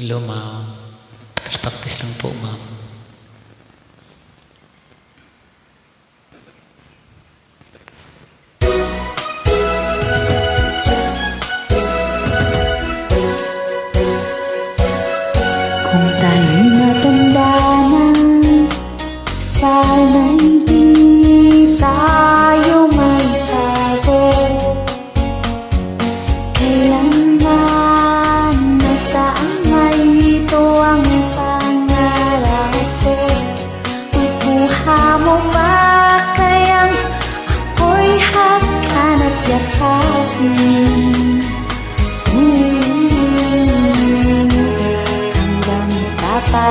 Hello, ma'am. Practice lang po, ma'am. Sa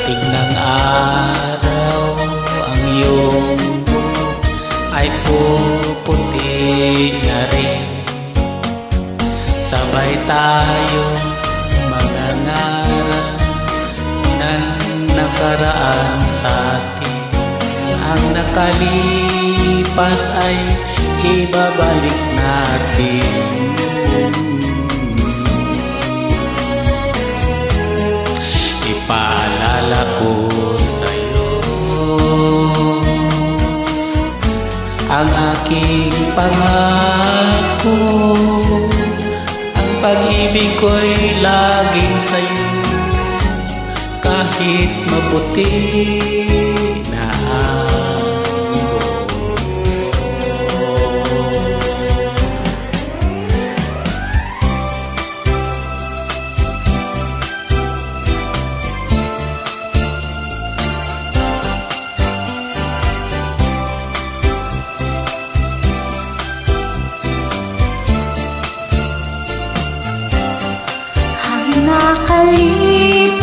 Pagdating ng araw, ang iyong ay puputi na rin. Sabay tayo mga ngarap ng nakaraan sa atin. Ang nakalipas ay ibabalik natin. Ang aking pangako Ang pag-ibig ko'y laging sa'yo. Kahit maputi nakalipas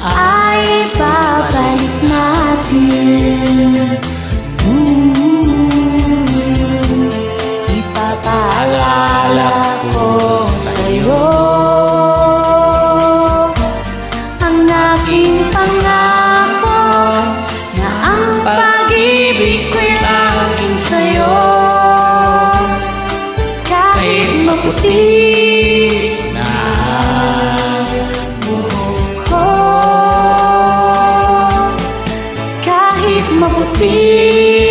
ay babalik natin. Mm Ipapaalala ko sa'yo Ang aking pangako maputi